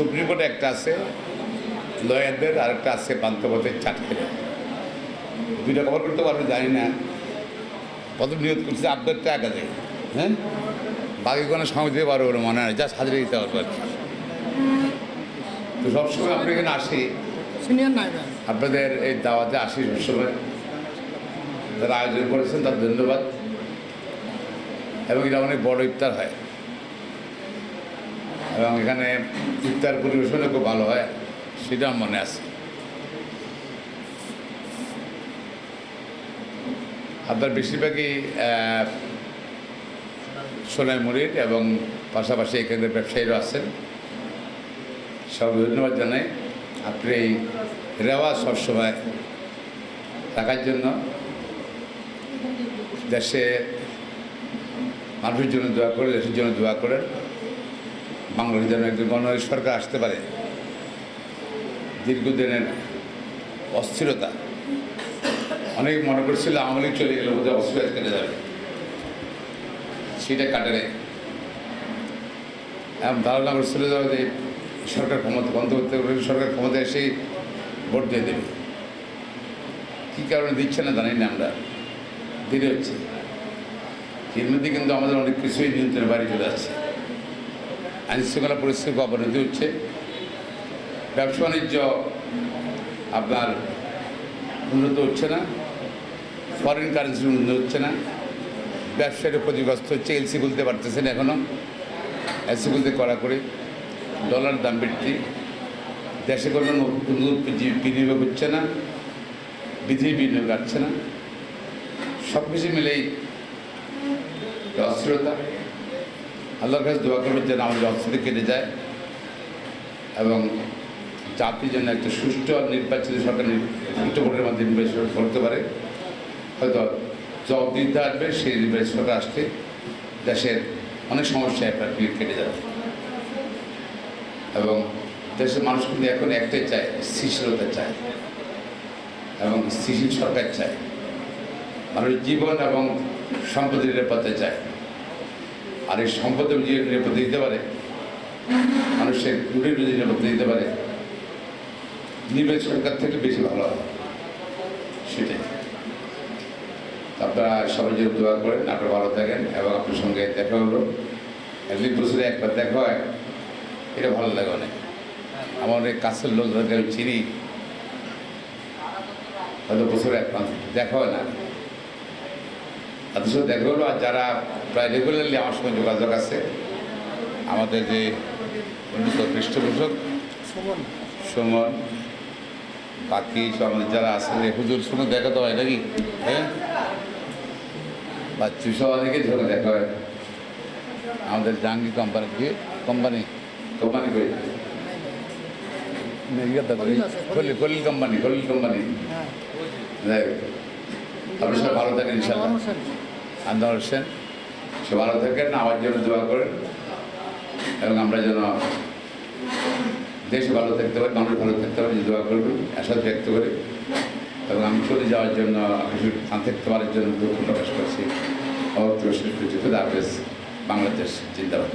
Supreme কোর্টে একটা আছে লয়ারদের আর একটা আছে পান্থপথের চারটে দুইটা কভার করতে পারবে জানি না। কত নিয়োগ করছে আপনারটা একাতে হ্যাঁ? বাকি কোনো সময় দিতে পারব না মনে হয় যা সাজিয়ে দিতে পারব আর কি। তো সবসময় আপনি এখানে আসি। আপনাদের এই দাওয়াতে আসি সবসময়। যারা আয়োজন করেছেন তার ধন্যবাদ। এবং এটা অনেক বড় ইফতার হয়। এবং এখানে ইফতার পরিবেশনও খুব ভালো হয় সেটা মনে আছে। আপনার বেশিরভাগই আহ, সোনাই মুড়ির এবং পাশাপাশি এখানে ব্যবসায়ীরা আছেন। সব ধন্যবাদ জানাই। আপনি এই রেওয়াজ সবসময় রাখার জন্য। দেশে মানুষের জন্য দোয়া করে দেশের জন্য দোয়া করেন। বাংলাদেশ যেন একজন গণতান্ত্রিক সরকার আসতে পারে। দীর্ঘদিনের অস্থিরতা। অনেক মনে করছিল আওয়ামী লীগ চলে গেলে বোধহয় অস্থিরতা কেটে যাবে। সেটা কাটে নেই। এমন ধারণা করছিল যে সরকার ক্ষমতা অন্তর্বর্তী সরকার ক্ষমতা এসেই ভোট দিয়ে দেবে। কী কারণে দিচ্ছে না জানি না আমরা। দেরি হচ্ছে। কিন্তু আমাদের অনেক কিছুই নিয়ন্ত্রণের বাড়ি চলে যাচ্ছে। আইন শৃঙ্খলা পরিস্থিতি অবনতি হচ্ছে। ব্যবসা বাণিজ্য আপনার উন্নত হচ্ছে না। ফরেন কারেন্সি উন্নত হচ্ছে না। ব্যবসায়ীরা ক্ষতিগ্রস্ত হচ্ছে এলসি খুলতে পারতেছে না এখনও এলসি খুলতে করা করে ডলার দাম বৃদ্ধি। দেশে কোনো নতুন বিনিয়োগ হচ্ছে না। বিধি বিনিয়োগ আসছে না। সব কিছু মিলেই অস্থিরতা। আল্লাহর কাছে দোয়া করবেন যেন আমাদের অস্থিরতা কেটে যায় এবং জাতির জন্য একটা সুষ্ঠু আর নির্বাচিত সরকার সুষ্ঠু ভোটের মাধ্যমে নির্বাচন করতে পারে। হয়তো জবাবদিহিতা আসবে, সেই নির্বাচিত সরকার আসতে দেশের অনেক সমস্যা আপনার কেটে যাবে। এবং দেশের মানুষ কিন্তু এখন একটাই চায়, স্থিতিশীলতা চায় এবং স্থিতিশীল সরকার চায়। মানুষ জীবন এবং সম্পদের নিরাপত্তা চায়। আর এই সম্পদের যে নিরাপত্তা দিতে পারে, মানুষের রুটির যদি নিরাপত্তা দিতে পারে নির্বাচিত সরকার থেকে বেশি ভালো হয় সেটাই। আপনারা সবাই যদি দোয়া করেন, আপনারা ভালো থাকেন এবং আপনার সঙ্গে দেখা হলো। একদিন বছরে একবার দেখা হয়। এটা ভালো লাগে অনেক। আমার অনেক কাছের লোক আমি চিনি। হয়তো বছরে একবার দেখা হয় না। তাদের সাথে দেখা হলো আর যারা প্রায় রেগুলারলি আমার সঙ্গে যোগাযোগ আছে আমাদের যে উন্নত পৃষ্ঠপোষক সুমন। বাকি সব আমাদের যারা আছে যে হুজুর শুনে দেখা তো হয় নাকি? হ্যাঁ? বাচ্চু সব অনেকে সঙ্গে দেখা হয়। আমাদের জাহাঙ্গীর কোম্পানি কি? কোম্পানি কোম্পানি করি খলিল কোম্পানি খলিল কোম্পানি হ্যাঁ। যাই হোক। আপনি সব ভালো থাকেন ইনশাল্লাহ হোসেন। আন্দার হোসেন সে ভালো থাকেন আমার জন্য দোয়া করেন এবং আমরা যেন দেশ ভালো থাকতে পারি মানুষ ভালো থাকতে পারি দোয়া করবেন আশা ব্যক্ত করি। এবং আমি চলে যাওয়ার জন্য স্থান থাকতে পারার জন্য দুঃখ প্রকাশ করছি। অবত্র শেষ খুদা বাংলাদেশ জিন্দাবাদ।